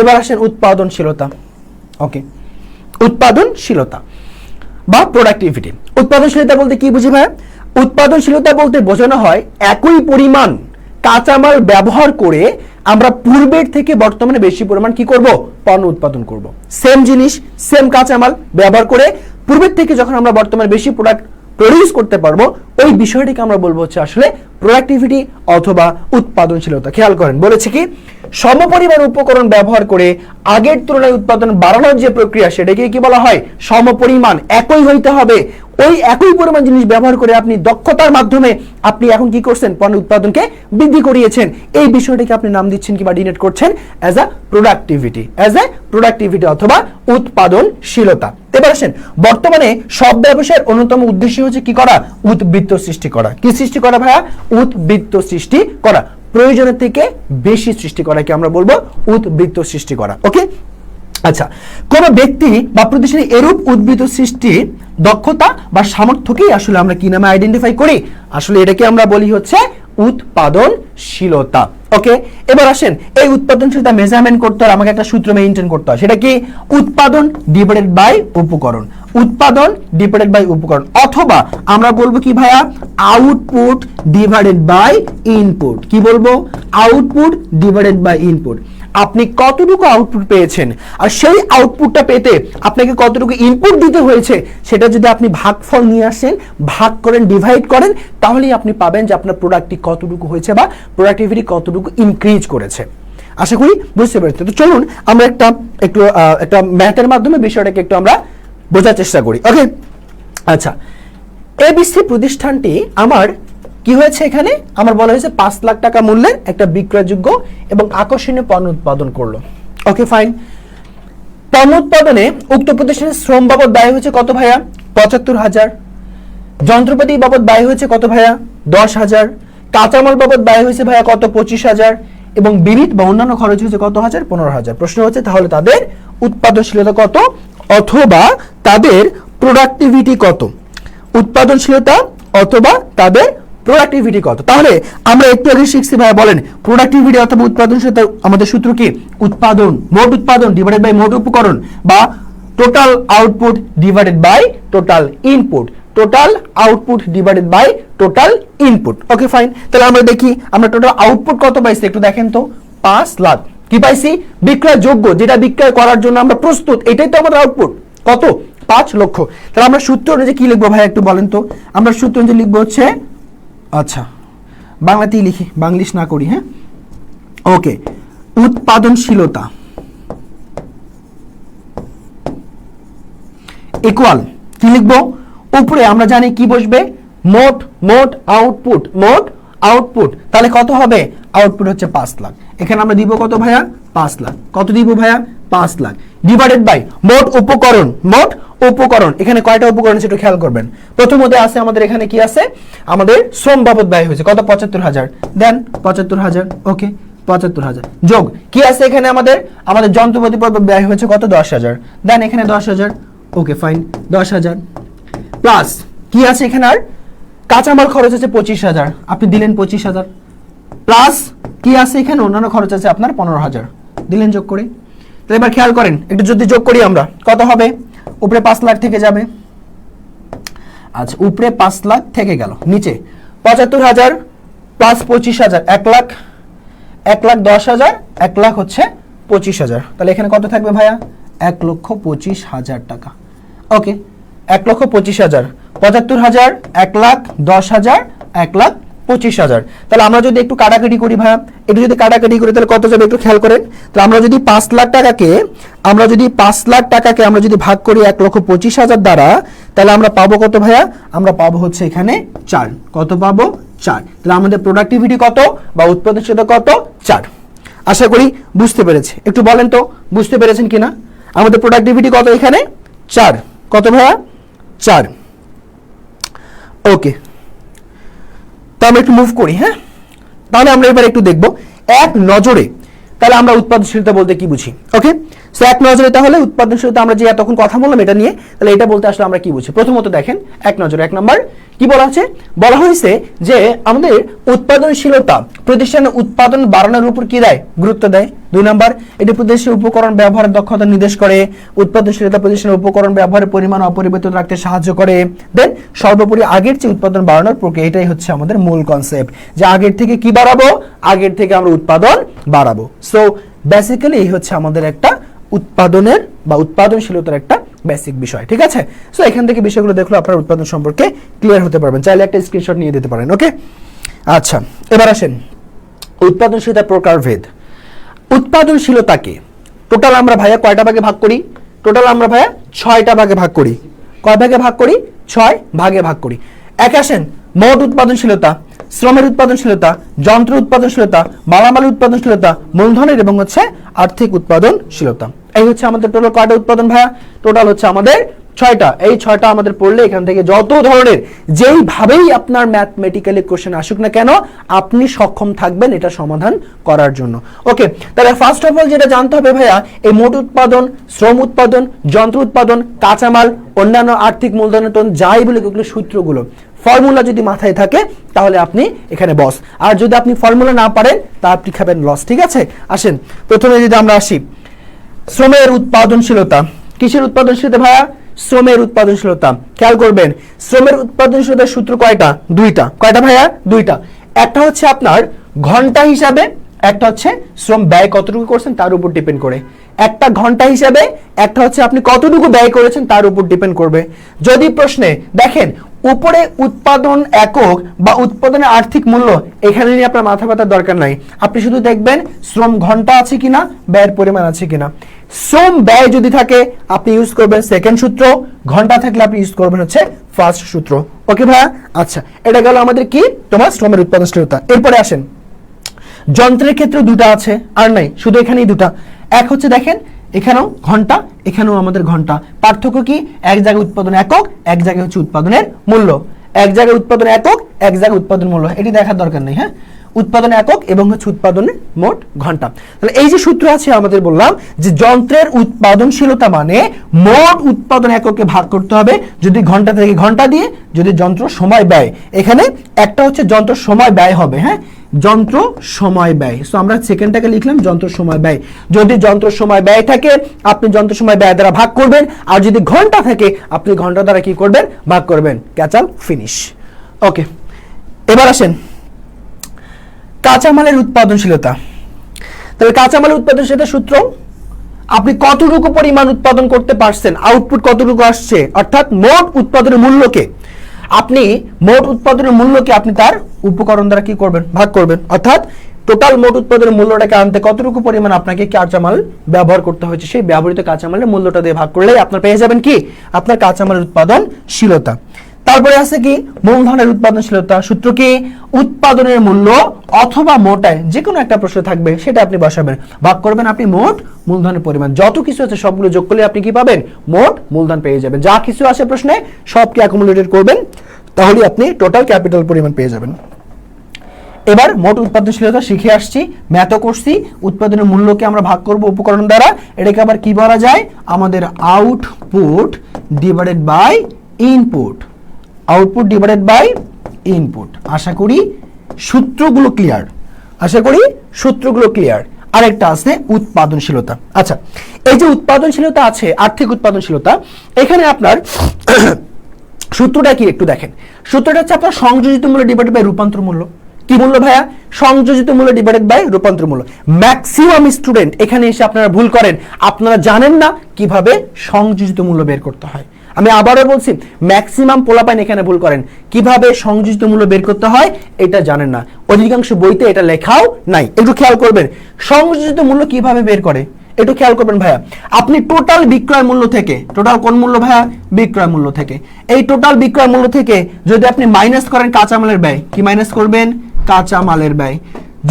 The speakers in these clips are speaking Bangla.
এবার আসেন উৎপাদনশীলতা। ওকে উৎপাদনশীলতা বা প্রোডাক্টিভিটি উৎপাদনশীলতা বলতে কি বুঝি ভাই উৎপাদনশীলতা বলতে বোঝানো হয় একই পরিমাণ কাঁচামাল ব্যবহার করে আমরা পূর্বের থেকে বর্তমানে বেশি পরিমাণ কি করব? পণ্য উৎপাদন করব। সেম জিনিস সেম কাঁচামাল ব্যবহার করে পূর্বের থেকে যখন আমরা বর্তমানে বেশি প্রোডাক্ট প্রডিউস করতে পারব, ওই বিষয়টিকে আমরা বলব হচ্ছে আসলে প্রোডাক্টিভিটি অথবা উৎপাদনশীলতা। খেয়াল করেন, বলেছে কি, সমপরিমাণ উপকরণ ব্যবহার করে আগের তুলনায় উৎপাদন বাড়ানোর যে প্রক্রিয়া, সেটাকে কি বলা হয়? সমপরিমাণ, একই হইতে হবে। ওই একই পরিমাণ জিনিস ব্যবহার করে আপনি দক্ষতার মাধ্যমে আপনি এখন কি করছেন? পণ্য উৎপাদনকে বৃদ্ধি করিয়েছেন। এই বিষয়টাকে আপনি নাম দিচ্ছেন কিংবা ডিনেট করছেন as a productivity as a productivity অথবা উৎপাদনশীলতা। এবার বর্তমানে সব ব্যবসায়ের অন্যতম উদ্দেশ্য হচ্ছে কি করা? উদ্বৃত্ত সৃষ্টি করা। কি সৃষ্টি করা ভাইয়া? উদ্বৃত্ত সৃষ্টি করা। প্রয়োজনের থেকে বেশি সৃষ্টি করাকে আমরা বলব উদ্বৃত্ত সৃষ্টি করা। ওকে? আচ্ছা কোন ব্যক্তি বা প্রতিষ্ঠানে এরূপ উদ্বৃত্ত সৃষ্টি দক্ষতা বা সামর্থ্যকেই আসলে আমরা কি নামে আইডেন্টিফাই করি? আসলে এটাকে আমরা বলি হচ্ছে উৎপাদনশীলতা। ওকে এবার আসেন, এই উৎপাদনশীলতা মেজারমেন্ট করতে হলে আমাকে একটা সূত্র মেইনটেইন করতে হয়, সেটা কি? উৎপাদন ডিভাইডেড বাই উপকরণ। উৎপাদন ডিভাইডেড বাই উপকরণ, অথবা আমরা বলব কি ভাইয়া? আউটপুট ডিভাইডেড বাই ইনপুট কি বলব? আউটপুট ডিভাইডেড বাই ইনপুট আপনি কতটুকু আউটপুট পেয়েছেন? আর সেই আউটপুটটা পেতে আপনাকে কতটুকু ইনপুট দিতে হয়েছে, সেটা যদি আপনি ভাগফল নিয়ে আসেন, ভাগ করেন ডিভাইড করেন, তাহলেই আপনি পাবেন যে আপনার প্রোডাক্টটি কতটুকু হয়েছে বা প্রোডাক্টিভিটি কতটুকু ইনক্রিজ করেছে। আশা করি বুঝতে পেরেছি তো চলুন, আমরা একটা, একটু একটা ম্যাথের মাধ্যমে বিষয়টাকে একটু আমরা বোঝার চেষ্টা করি। ওকে আচ্ছা। এবিসি প্রতিষ্ঠানটি আমার কি হয়েছে এখানে? আমার বলা হয়েছে পাঁচ লাখ টাকা মূল্যের একটা বিক্রয়যোগ্য এবং আকর্ষণীয় পণ্য উৎপাদন করল। ওকে ফাইন পণ্য উৎপাদনে উক্ত প্রতিষ্ঠানের শ্রম বাবদ ব্যয় হয়েছে কত ভাইয়া? পঁচাত্তর হাজার। যন্ত্রপাতি বাবদ ব্যয় হয়েছে কত ভাইয়া? দশ হাজার। কাঁচামাল বাবদ ব্যয় হয়েছে ভাইয়া কত? পঁচিশ হাজার। এবং বিবিধ বা অন্যান্য খরচ হয়েছে কত হাজার? পনেরো হাজার। প্রশ্ন হচ্ছে, তাহলে তাদের উৎপাদনশীলতা কত? অথবা তাদের প্রোডাক্টিভিটি কত? উৎপাদনশীলতা অথবা তাদের প্রোডাক্টিভিটি কত? তাহলে আমরা একটু আগে শিখছি ভাই বলেন প্রোডাক্টিভিটি অথবা উৎপাদনশীলতা আমাদের সূত্র কি? উৎপাদন, মোট উৎপাদন ডিভাইডেড বাই মোট উপকরণ বা total output divided by total input total output divided by total input okay fine তাহলে আমরা দেখি, আমরা টোটাল আউটপুট কত পাইছি? একটু দেখেন তো। পাঁচ লাখ। কি পাইছি? বিক্রয় যোগ্য যেটা বিক্রয় করার জন্য আমরা প্রস্তুত, এটাই তো আমাদের আউটপুট কত? পাঁচ লক্ষ। তাহলে আমরা সূত্র অনুযায়ী কি লিখব ভাই একটু বলেন তো? আমরা সূত্র অনুযায়ী লিখব হচ্ছে আচ্ছা। বাংলাতেই লিখি, বাংলিশ না করি হ্যাঁ? ওকে, উৎপাদনশীলতা। ইকুয়াল কি লিখব? উপরে আমরা জানি কি বসবে? মোট মোট আউটপুট মোট আউটপুট তাহলে কত হবে? আউটপুট হচ্ছে পাঁচ লাখ। এখানে আমরা দিব কত ভাইয়া? পাঁচ লাখ। কত দিব ভাইয়া? পাঁচ লাখ। ডিভাইডেড বাই মোট উপকরণ মোট উপকরণ। এখানে কয়টা উপকরণ সেটা খেয়াল করবেন। প্রথমত আছে আমাদের এখানে কি আছে? আমাদের শ্রম বাবদ ব্যয় হয়েছে। কত? পঁচাত্তর হাজার। দেন, পঁচাত্তর হাজার। ওকে, পঁচাত্তর হাজার। যোগ, কি আছে এখানে আমাদের? আমাদের যন্ত্রপাতি ব্যয় হয়েছে কত? দশ হাজার। দেন, এখানে দশ হাজার। ওকে, ফাইন, দশ হাজার। প্লাস, কি আছে এখানে আর? কাঁচামাল খরচ আছে পঁচিশ হাজার। আপনি দিলেন পঁচিশ হাজার। প্লাস, কি আছে এখানে? অন্যান্য খরচ আছে আপনার পনেরো হাজার। দিলেন যোগ করে। তো এবার খেয়াল করেন, একটু যদি যোগ করি আমরা, কত হবে? উপরে পাঁচ লাখ থেকে যাবে। আচ্ছা উপরে পাঁচ লাখ থেকে গেল, নিচে পঁচাত্তর হাজার প্লাস পঁচিশ হাজার, এক লাখ এক লাখ দশ হাজার, এক লাখ হচ্ছে পঁচিশ হাজার। তাহলে এখানে কত থাকবে ভাইয়া? এক লক্ষ পঁচিশ হাজার টাকা। ওকে, এক লক্ষ পঁচিশ হাজার, পঁচাত্তর হাজার, এক লাখ দশ হাজার, এক লাখ পঁচিশ হাজার। তাহলে আমরা যদি একটু কাটাকাটি করি ভাইয়া, একটু যদি কাটাকাটি করি, তাহলে কত যাবে একটু খেয়াল করেন? তাহলে আমরা যদি পাঁচ লাখ টাকাকে, আমরা যদি পাঁচ লাখ টাকাকে আমরা যদি ভাগ করি এক লক্ষ পঁচিশ হাজার দ্বারা, তাহলে আমরা পাবো কত ভাইয়া? আমরা পাবো হচ্ছে এখানে চার। কত পাবো? চার। তাহলে আমাদের প্রোডাক্টিভিটি কত বা উৎপাদনশীলতা কত? চার। আশা করি বুঝতে পেরেছি। একটু বলেন তো, বুঝতে পেরেছেন কিনা? আমাদের প্রোডাক্টিভিটি কত এখানে? চার। কত ভাইয়া? চার। ওকে। আমরা একটু মুভ করি হ্যাঁ? তাহলে আমরা এবার একটু দেখব। এক নজরে, তাহলে আমরা উৎপাদনশীলতা বলতে কি বুঝি? ওকে সো এক নজরে তাহলে উৎপাদনশীলতা আমরা যে এতক্ষণ কথা বললাম এটা নিয়ে, তাহলে এটা বলতে আসলে আমরা কি বুঝি? প্রথমত দেখেন, এক নজরে, এক নম্বর, কি বলা হচ্ছে বলা হয়েছে যে আমাদের উৎপাদনশীলতা প্রতিষ্ঠানের উৎপাদন বাড়ানোর উপর কি দেয়? গুরুত্ব দেয়। দুই নম্বর, এটি প্রতিষ্ঠানের উপকরণ ব্যবহারের দক্ষতা নির্দেশ করে, উৎপাদনশীলতা প্রতিষ্ঠানের উপকরণ ব্যবহারের পরিমাণ অপরিবর্তিত রাখতে সাহায্য করে। দেন সর্বোপরি আগের চেয়ে উৎপাদন বাড়ানোর প্রক্রিয়া, এটাই হচ্ছে আমাদের মূল কনসেপ্ট যে আগের থেকে কি বাড়াবো? আগের থেকে আমরা উৎপাদন বাড়াবো। সো বেসিক্যালি এই হচ্ছে আমাদের একটা উৎপাদনের বা উৎপাদনশীলতার একটা বেসিক বিষয়, ঠিক আছে? সো এখান থেকে বিষয়গুলো দেখলে, আপনার উৎপাদন সম্পর্কে ক্লিয়ার হতে পারবেন। চাইলে একটা স্ক্রিনশট নিয়ে দিতে পারেন ওকে আচ্ছা এবার আসেন। উৎপাদনশীলতার প্রকারভেদ উৎপাদনশীলতাকে টোটাল আমরা ভাইয়া কয়টা ভাগে ভাগ করি? টোটাল আমরা ভাইয়া ছয়টা ভাগে ভাগ করি। কয় ভাগে ভাগ করি? ছয় ভাগে ভাগ করি। এক আসেন, মোট উৎপাদনশীলতা। শ্রমের উৎপাদনশীলতা, যন্ত্র উৎপাদনশীলতা মালামাল উৎপাদনশীলতা, মূলধনের এবং হচ্ছে আর্থিক উৎপাদনশীলতা। এই হচ্ছে আমাদের টোটাল কয়টা উৎপাদন ভাইয়া? টোটাল হচ্ছে আমাদের ছয়টা, এই ছয়টা আমাদের পড়লে এখান থেকে যত ধরনের যেইভাবেই আপনার ম্যাথমেটিক্যালি কোশ্চেন আসুক না কেন, আপনি সক্ষম থাকবেন এটা সমাধান করার জন্য। ওকে তাহলে ফার্স্ট অফ অল যেটা জানতে হবে ভাইয়া, এই মোট উৎপাদন, শ্রম উৎপাদন, যন্ত্র উৎপাদন, কাঁচামাল, অন্যান্য আর্থিক মূলধনের তন যাই বলে এগুলো সূত্রগুলো ফর্মুলা যদি মাথায় থাকে, তাহলে আপনি এখানে বস আর যদি আপনি ফর্মুলা না পারেন তা আপনি খাবেন লস ঠিক আছে? আসেন, প্রথমে যদি আমরা আসি, শ্রমের উৎপাদনশীলতা। কিসের উৎপাদনশীলতা ভাইয়া? শ্রমের উৎপাদনশীলতা। খেয়াল করবেন, শ্রমের উৎপাদনশীলতার সূত্র কয়টা? দুইটা। কয়টা ভাইয়া? দুইটা। একটা হচ্ছে আপনার ঘণ্টা হিসাবে, একটা হচ্ছে শ্রম ব্যয় কতটুকু করছেন তার উপর ডিপেন্ড করে। একটা ঘণ্টা হিসাবে, একটা হচ্ছে আপনি কতটুকু ব্যয় করেছেন তার উপর ডিপেন্ড করবে। যদি প্রশ্নে, দেখেন উপরে উৎপাদন একক বা উৎপাদনের আর্থিক মূল্য, এখানে নিয়ে আপনার মাথা ব্যথার দরকার নাই। আপনি শুধু দেখবেন শ্রম ঘণ্টা আছে কিনা, ব্যয়ের পরিমাণ আছে কিনা। শ্রম, ব্যয় যদি থাকে, আপনি ইউজ করবেন সেকেন্ড সূত্র, ঘণ্টা থাকলে আপনি ইউজ করবেন হচ্ছে ফার্স্ট সূত্র। ওকে ভাইয়া? আচ্ছা এটা গেল আমাদের কি? তোমার শ্রমের উৎপাদনশীলতা। এরপরে আসেন। যন্ত্রের ক্ষেত্রে দুটা আছে, আর নাই, শুধু এখানেই দুটা। এক হচ্ছে দেখেন এখানেও ঘণ্টা, এখানেও আমাদের ঘণ্টা। পার্থক্য কি? এক জায়গায় উৎপাদন একক, এক জায়গায় হচ্ছে উৎপাদনের মূল্য। এক জায়গায় উৎপাদন একক, এক জায়গায় উৎপাদন মূল্য। এটি দেখার দরকার নেই হ্যাঁ? উৎপাদন একক এবং হচ্ছে উৎপাদনের মোট ঘণ্টা। তাহলে এই যে সূত্র আছে আমাদের বললাম যে যন্ত্রের উৎপাদনশীলতা মানে মোট উৎপাদন এককে ভাগ করতে হবে যদি ঘণ্টা থেকে ঘণ্টা দিয়ে যদি যন্ত্র সময় ব্যয়। এখানে একটা হচ্ছে যন্ত্র সময় ব্যয় হবে হ্যাঁ? যন্ত্র সময় ব্যয়। সো আমরা সেকেন্ডটাকে লিখলাম, যন্ত্র সময় ব্যয়। যদি যন্ত্র সময় ব্যয় থাকে, আপনি যন্ত্র সময় ব্যয় দ্বারা ভাগ করবেন। আর যদি ঘণ্টা থাকে, আপনি ঘণ্টা দ্বারা কি করবেন? ভাগ করবেন। ক্যাচাল ফিনিশ ওকে এবার আসেন। কাঁচামালের উৎপাদনশীলতা। তাহলে কাঁচামালের উৎপাদনশীলতা সূত্র, আপনি কতটুকু পরিমাণ উৎপাদন করতে পারছেন? আউটপুট কতটুকু আসছে? অর্থাৎ মোট উৎপাদনের মূল্যকে। আপনি মোট উৎপাদনের মূল্যকে আপনি তার উপকরণ দ্বারা কি করবেন? ভাগ করবেন। অর্থাৎ টোটাল মোট উৎপাদনের মূল্যটাকে আনতে কতটুকু পরিমাণ আপনাকে কাঁচামাল ব্যবহার করতে হয়েছে, সেই ব্যবহৃত কাঁচামালের মূল্যটা দিয়ে ভাগ করলেই আপনার পেয়ে যাবেন কি? আপনার কাঁচামালের উৎপাদনশীলতা। তারপরে আছে কি? মূলধনের উৎপাদনশীলতা। সূত্র কি? উৎপাদনের মূল্য অথবা মোটায় যে কোনো একটা প্রশ্ন থাকবে, সেটা আপনি বসাবেন। ভাগ করবেন আপনি মোট মূলধনের পরিমাণ। যত কিছু আছে সবগুলো যোগ করলে আপনি কি পাবেন? মোট মূলধন পেয়ে যাবেন। যা কিছু আসে প্রশ্নে সবকে অ্যাকুমুলেটেড করবেন? তাহলে আপনি টোটাল ক্যাপিটাল পরিমাণ পেয়ে যাবেন। এবার মোট উৎপাদনশীলতা শিখে আসছি ম্যাথও করছি, উৎপাদনের মূল্যকে আমরা ভাগ করব উপকরণ দ্বারা। এটাকে আবার কি বলা যায়? আমাদের output divided by input output divided by input আশা করি সূত্রগুলো ক্লিয়ার আশা করি সূত্রগুলো ক্লিয়ার আরেকটা আছে উৎপাদনশীলতা। আচ্ছা এই যে উৎপাদনশীলতা আছে, আর্থিক উৎপাদনশীলতা, এখানে আপনার সূত্রটা কি একটু দেখেন। সূত্রটা হচ্ছে আপনার সংযোজিত মূল্য ডিভাইডেড বাই রূপান্তর মূল্য। কি মূল্য ভাইয়া? সংযোজিত মূল্য ডিভাইডেড বাই রূপান্তর মূল্য। ম্যাক্সিমাম স্টুডেন্ট এখানে এসে আপনারা ভুল করেন। আপনারা জানেন না কীভাবে সংযোজিত মূল্য বের করতে হয়। আমি আবারও বলছি ম্যাক্সিমাম পোলাপাইন এখানে ভুল করেন। কীভাবে সংযোজিত মূল্য বের করতে হয়, এটা জানেন না। অধিকাংশ বইতে এটা লেখাও নাই। একটু খেয়াল করবেন, সংযোজিত মূল্য কীভাবে বের করে? একটু খেয়াল করবেন ভাইয়া। আপনি টোটাল বিক্রয় মূল্য থেকে টোটাল কোন মূল্য ভাইয়া? বিক্রয় মূল্য থেকে। এই টোটাল বিক্রয় মূল্য থেকে যদি আপনি মাইনাস করেন কাঁচামালের ব্যয়, কি মাইনাস করবেন? কাঁচামালের ব্যয়।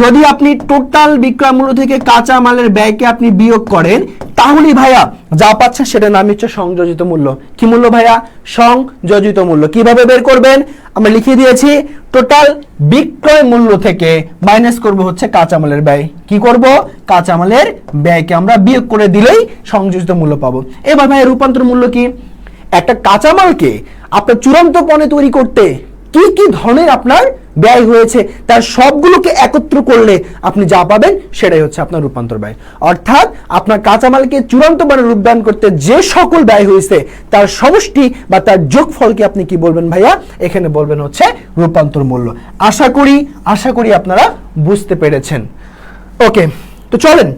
যদি আপনি টোটাল বিক্রয় মূল্য থেকে কাঁচা মালের ব্যয়কে আপনি বিয়োগ করেন, তাহলে ভাইয়া যা পাচ্ছেন সেটা নাম হচ্ছে সংযোজিত মূল্য। কি মূল্য ভাইয়া? সংযোজিত মূল্য। কীভাবে বের করবেন? আমরা লিখে দিয়েছি টোটাল বিক্রয় মূল্য থেকে মাইনাস করব হচ্ছে কাঁচামালের ব্যয়। কি করব? কাঁচামালের ব্যয়কে আমরা বিয়োগ করে দিলেই সংযোজিত মূল্য পাবো। এবার ভাইয়া রূপান্তর মূল্য কি? একটা কাঁচামালকে আপনার চূড়ান্ত পণে তৈরি করতে কি কি ধরনের আপনার ব্যয় হয়েছে, তার সবগুলোকে একত্র করলে আপনি যা পাবেন সেটাই হচ্ছে আপনার রূপান্তর ব্যয়। অর্থাৎ আপনার কাঁচামালকে চূড়ান্ত মানে রূপদান করতে যে সকল ব্যয় হয়েছে, তার সমষ্টি বা তার যোগফলকে আপনি কি বলবেন ভাইয়া? এখানে বলবেন হচ্ছে রূপান্তর মূল্য। আশা করি আশা করি আপনারা বুঝতে পেরেছেন। ওকে, তো চলেন,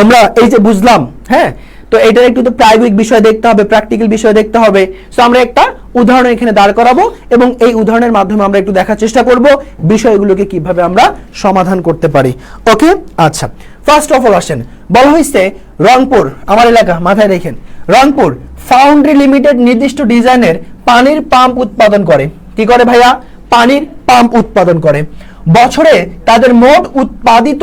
আমরা এই যে বুঝলাম হ্যাঁ? তো এটার একটু তো প্রায়োগিক বিষয় দেখতে হবে, প্র্যাকটিক্যাল বিষয় দেখতে হবে। সো আমরা একটা উদাহরণ এখানে দাঁড় করাবো এবং এই উদাহরণের মাধ্যমে আমরা একটু দেখার চেষ্টা করব বিষয়গুলোকে কীভাবে আমরা সমাধান করতে পারি। ওকে? আচ্ছা। ফার্স্ট অফ অল আসেন। বলা হয়েছে, রংপুর, আমার এলাকা, মাথায় রেখেন। রংপুর ফাউন্ড্রি লিমিটেড নির্দিষ্ট ডিজাইনের পানির পাম্প উৎপাদন করে। কি করে ভাইয়া? পানির পাম্প উৎপাদন করে। বছরে তাদের মোট উৎপাদিত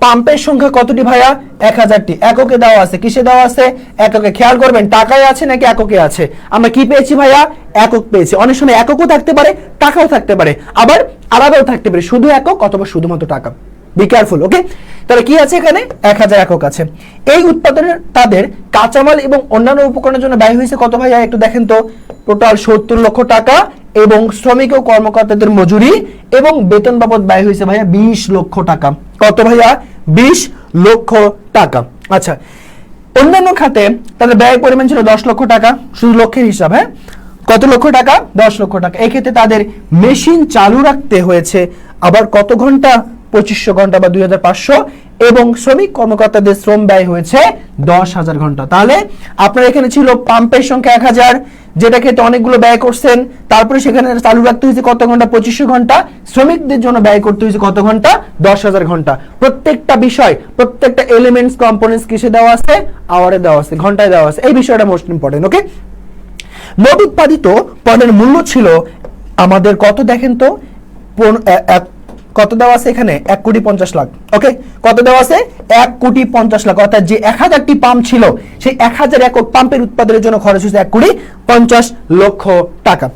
পাম্পের সংখ্যা কতটি ভাইয়া? এক হাজারটি। এককে দেওয়া আছে। কিসে দেওয়া আছে? এককে। খেয়াল করবেন, টাকায় আছে নাকি এককে আছে? আমরা কি পেয়েছি ভাইয়া? একক পেয়েছি। অনেক সময় এককও থাকতে পারে, টাকাও থাকতে পারে। আবার আলাদাও থাকতে পারে। শুধু একক অথবা শুধুমাত্র টাকা? বি কেয়ারফুল ওকে তাহলে কি আছে এখানে? এক হাজার একক আছে। এই উৎপাদনের তাদের কাঁচামাল এবং অন্যান্য উপকরণের জন্য ব্যয় হয়েছে কত ভাইয়া? একটু দেখেন তো। টোটাল সত্তর লক্ষ টাকা। এবং শ্রমিক ও কর্মকর্তাদের মজুরি এবং বেতন বাবদ ব্যয় হয়েছে ভাইয়া বিশ লক্ষ টাকা। কত ভাইয়া? বিশ লক্ষ টাকা। আচ্ছা অন্যান্য খাতে তাদের ব্যয় পরিমাণ ছিল দশ লক্ষ টাকা, শুধু লক্ষের হিসাব হ্যাঁ? কত লক্ষ টাকা? দশ লক্ষ টাকা। এক্ষেত্রে তাদের মেশিন চালু রাখতে হয়েছে আবার কত ঘণ্টা? পঁচিশশো ঘণ্টা বা দুই হাজার পাঁচশো। এবং শ্রমিক কর্মকর্তাদের শ্রম ব্যয় হয়েছে দশ হাজার ঘণ্টা। তাহলে আপনার এখানে ছিল পাম্পের সংখ্যা এক হাজার যেটা ক্ষেত্রে অনেকগুলো ব্যয় করছেন, তারপরে সেখানে চালু রাখতে হয়েছে কত ঘণ্টা? পঁচিশশো ঘণ্টা। শ্রমিকদের জন্য ব্যয় করতে হয়েছে কত ঘণ্টা? দশ হাজার ঘণ্টা। প্রত্যেকটা বিষয়, প্রত্যেকটা এলিমেন্টস কম্পোনেন্টস কিসে দেওয়া আছে? আওয়ারে দেওয়া আছে, ঘন্টায় দেওয়া আছে। এই বিষয়টা মোস্ট ইম্পর্টেন্ট ওকে মোট উৎপাদিত পণ্যের মূল্য ছিল আমাদের কত দেখেন তো? কত দেওয়া আছে এখানে? এক কোটি পঞ্চাশ লাখ। ওকে? কত দেওয়া আছে? এক কোটি পঞ্চাশ লাখ। অর্থাৎ যে এক হাজারটি পাম্প ছিল, সেই এক হাজার একক পাম্পের উৎপাদনের জন্য খরচ হয়েছে এক কোটি পঞ্চাশ লক্ষ টাকা।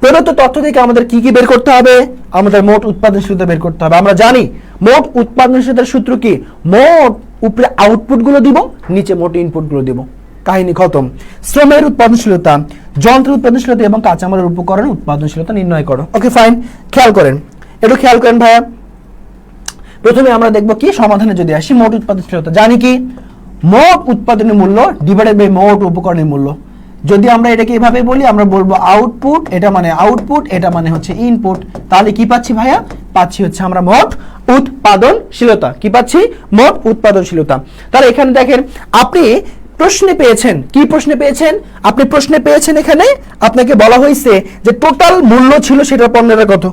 প্রদত্ত তথ্য থেকে আমাদের কি কি বের করতে হবে? আমাদের মোট উৎপাদনশীলতা বের করতে হবে। আমরা জানি, মোট উৎপাদনশীলতার সূত্র কি? মোট উপরে আউটপুটগুলো দিব, নিচে মোট ইনপুটগুলো দিব। কাহিনী খতম। শ্রমের উৎপাদনশীলতা যন্ত্র উৎপাদনশীলতা এবং কাঁচামালের উপকরণ উৎপাদনশীলতা নির্ণয় করো। ওকে ফাইন খেয়াল করেন। একটু খেয়াল করেন ভাইয়া। প্রথমে আমরা দেখব কি সমাধানে যদি আসি, মোট উৎপাদনশীলতা জানি কি? মোট উৎপাদনের মূল্য ডিভাইডেড বাই মোট উপকরণের মূল্য। যদি আমরা এটাকে এভাবে বলি, আমরা বলব আউটপুট এটা মানে আউটপুট এটা মানে হচ্ছে ইনপুট তাহলে কি পাচ্ছি ভাইয়া? পাচ্ছি হচ্ছে আমরা মোট উৎপাদনশীলতা। কি পাচ্ছি? মোট উৎপাদনশীলতা। তাহলে এখানে দেখেন, আপনি প্রশ্নে পেয়েছেন। কি প্রশ্নে পেয়েছেন? আপনি প্রশ্নে পেয়েছেন এখানে? আপনাকে বলা হয়েছে যে টোটাল মূল্য ছিল সেটা পণ্যের কত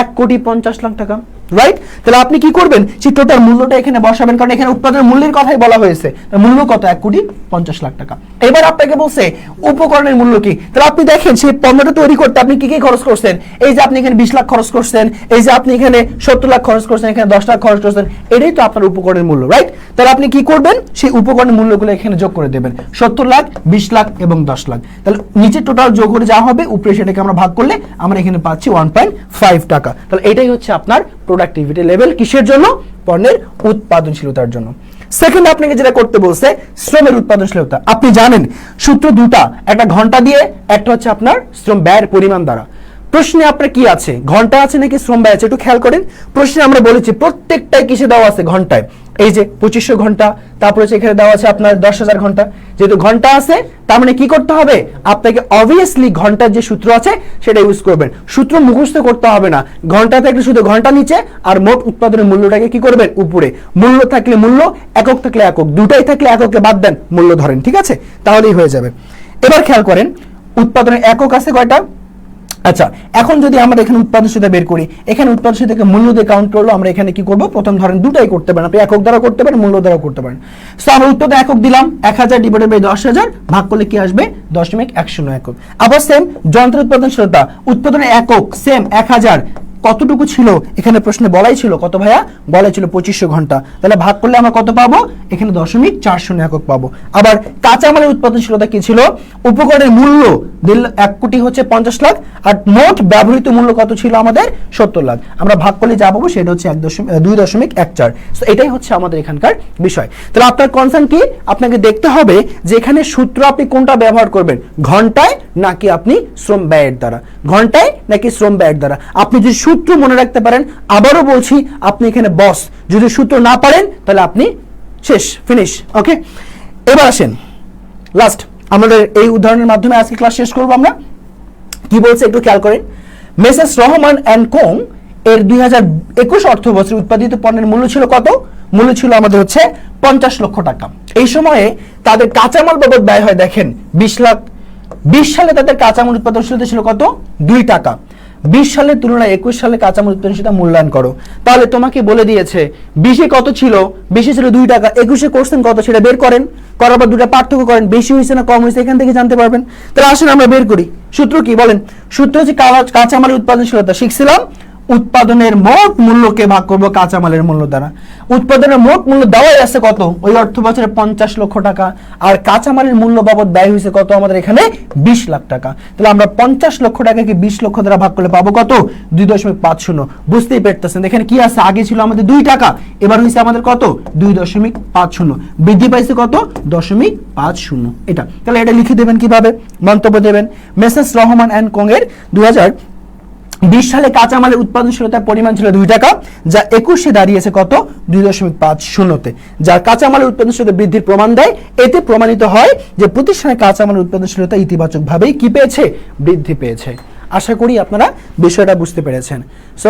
এক কোটি পঞ্চাশ লাখ টাকা। রাইট তাহলে আপনি কি করবেন? টোটাল মূল্যটা এখানে বসাবেন, কারণ এখানে উৎপাদনের মূল্যের কথাই বলা হয়েছে। মূল্য কত? এক কোটি পঞ্চাশ লাখ টাকা। এবার আপনাকে বলছে, উপকরণের মূল্য কি? তাহলে আপনি দেখেন, সেই পণ্যটা তৈরি করতে আপনি কি কি খরচ করছেন? এই যে আপনি এখানে বিশ লাখ খরচ করছেন, এই যে আপনি এখানে সত্তর লাখ খরচ করছেন, এখানে দশ লাখ খরচ করছেন, এটাই তো আপনার উপকরণের মূল্য রাইট তাহলে আপনি কি করবেন? সেই উপকরণের মূল্যগুলো এখানে যোগ করে দেবেন। সত্তর লাখ, বিশ লাখ এবং দশ লাখ। তাহলে নিচে টোটাল যোগ করে যা হবে, উপরে সেটাকে আমরা ভাগ করলে আমরা এখানে পাচ্ছি ওয়ান পয়েন্ট ফাইভ টাকা। তাহলে এটাই হচ্ছে আপনার প্রোডাক্টিভিটি লেভেল কিসের জন্য? পণ্যের উৎপাদনশীলতার জন্য। সেকেন্ড আপনাকে যেটা করতে বলছে, শ্রমের উৎপাদনশীলতা। আপনি জানেন, সূত্র দুটা, একটা ঘণ্টা দিয়ে, একটা হচ্ছে আপনার শ্রম ব্যয়ের পরিমাণ দ্বারা। প্রশ্নে আপনার কি আছে? ঘণ্টা আছে নাকি শ্রম ব্যয় আছে? একটু খেয়াল করেন। প্রশ্নে আমরা বলেছি, প্রত্যেকটাই কিসে দেওয়া আছে? ঘন্টায়। এই যে পঁচিশশো ঘণ্টা, তারপরে এখানে দেওয়া আছে আপনার দশ হাজার ঘণ্টা। যেহেতু ঘণ্টা আছে, তার মানে কি করতে হবে? আপনাকে অবভিয়াসলি ঘণ্টার যে সূত্র আছে, সেটা ইউজ করবেন। সূত্র মুখস্থ করতে হবে না। ঘণ্টা থাকলে শুধু ঘণ্টা নিচে, আর মোট উৎপাদনের মূল্যটাকে কি করবেন? উপরে। মূল্য থাকলে মূল্য, একক থাকলে একক। দুটাই থাকলে এককে বাদ দেন, মূল্য ধরেন, ঠিক আছে? তাহলেই হয়ে যাবে। এবার খেয়াল করেন উৎপাদনের একক আছে কয়টা? আচ্ছা এখন যদি আমরা এখানে উৎপাদনশীলতা বের করি, এখানে উৎপাদনশীলতাকে মূল্য দিয়ে কাউন্ট করল আমরা এখানে কি করব? প্রথম ধরেন দুটাই করতে পারেন, আপনি একক দ্বারা করতে পারেন, মূল্য দ্বারা করতে পারেন। সো আমরা উৎপাদন একক দিলাম, এক হাজার ডিভাইডেড বাই দশ হাজার, ভাগ করলে কি আসবে? দশমিক এক শূন্য একক। আবার সেম যন্ত্র উৎপাদনশীলতা উৎপাদনের একক সেম এক হাজার, কতটুকু ছিল? এখানে প্রশ্নে বলাই ছিল, কত ভাইয়া? বলাই ছিল পঁচিশশো ঘণ্টা। তাহলে ভাগ করলে আমরা কত পাবো? এখানে দশমিক চার শূন্য একক পাবো। আবার কাঁচামালের উৎপাদনশীলতা কি ছিল? উপকরণের মূল্য এক কোটি হচ্ছে পঞ্চাশ লাখ, আর মোট ব্যবহৃত মূল্য কত ছিল আমাদের? সত্তর লাখ। আমরা ভাগ করলে যা পাবো সেটা হচ্ছে এক দশমিক, দুই দশমিক এক চার। তো এটাই হচ্ছে আমাদের এখানকার বিষয়। তাহলে আপনার কনসার্ন কি? আপনাকে দেখতে হবে যে এখানে সূত্র আপনি কোনটা ব্যবহার করবেন? ঘন্টায় নাকি আপনি শ্রম ব্যয়ের দ্বারা? ঘন্টায় নাকি শ্রম ব্যয়ের দ্বারা? আপনি যদি সূত্র মনে রাখতে পারেন, আবারও বলছি, আপনি এখানে বস যদি সূত্র না পারেন, তাহলে আপনি শেষ ফিনিশ ওকে এবার আসেন। লাস্ট আমাদের এই উদাহরণের মাধ্যমে আজকে ক্লাস শেষ করব আমরা। কি বলছে একটু খেয়াল করেন? মেসেস রহমান অ্যান্ড কোং এর দুই হাজার একুশ অর্থ বছরে উৎপাদিত পণ্যের মূল্য ছিল কত? মূল্য ছিল আমাদের হচ্ছে পঞ্চাশ লক্ষ টাকা। এই সময়ে তাদের কাঁচামাল বাবদ ব্যয় হয়, দেখেন, বিশ লাখ বিশ সালে তাদের কাঁচামাল উৎপাদনশীলতা ছিল কত? দুই টাকা। বিশ সালের তুলনায় একুশ সালে কাঁচামাল উৎপাদনশীলতা মূল্যায়ন করো। তাহলে তোমাকে বলে দিয়েছে, বিশে কত ছিল? বিশে ছিল দুই টাকা। একুশে করছেন কত সেটা বের করেন। করার পর দুটা পার্থক্য করেন, বেশি হয়েছে না কম হয়েছে এখান থেকে জানতে পারবেন। তাহলে আসুন আমরা বের করি। সূত্র কি? বলেন, সূত্র হচ্ছে কাঁচামালের উৎপাদনশীলতা। শিখছিলাম উৎপাদনের মোট মূল্যকে ভাগ করব কাঁচামালের মূল্য দ্বারা। উৎপাদনের মোট মূল্য দেওয়াই আছে কত? ওই অর্থ বছরে পঞ্চাশ লক্ষ টাকা। আর কাঁচামালের মূল্য বাবদ ব্যয় হয়েছে কত? আমাদের এখানে বিশ লাখ টাকা। তাহলে আমরা পঞ্চাশ লক্ষ টাকাকে বিশ লক্ষ দ্বারা ভাগ করলে পাবো কত? দুই দশমিক পাঁচ শূন্য। বুঝতেই পারতেছেন? এখানে কি আছে? আগে ছিল আমাদের দুই টাকা। এবার হয়েছে আমাদের কত? দুই দশমিক পাঁচ শূন্য। বৃদ্ধি পাইছে কত? দশমিক পাঁচ শূন্য। এটা। তাহলে এটা লিখে দেবেন কীভাবে? মন্তব্য দেবেন। মেসেস রহমান অ্যান্ড কোং এর দুই হাজার বিশ সালে কাঁচামালের উৎপাদনশীলতার পরিমাণ ছিল দুই টাকা যা একুশে দাঁড়িয়েছে কত? দুই দশমিক পাঁচ শূন্যতে। যার কাঁচামালের উৎপাদনশীলতা বৃদ্ধির প্রমাণ দেয় এতে প্রমাণিত হয় যে প্রতিষ্ঠানের কাঁচামালের উৎপাদনশীলতা ইতিবাচকভাবেই কি পেয়েছে? বৃদ্ধি পেয়েছে। আশা করি আপনারা বিষয়টা বুঝতে পেরেছেন। So,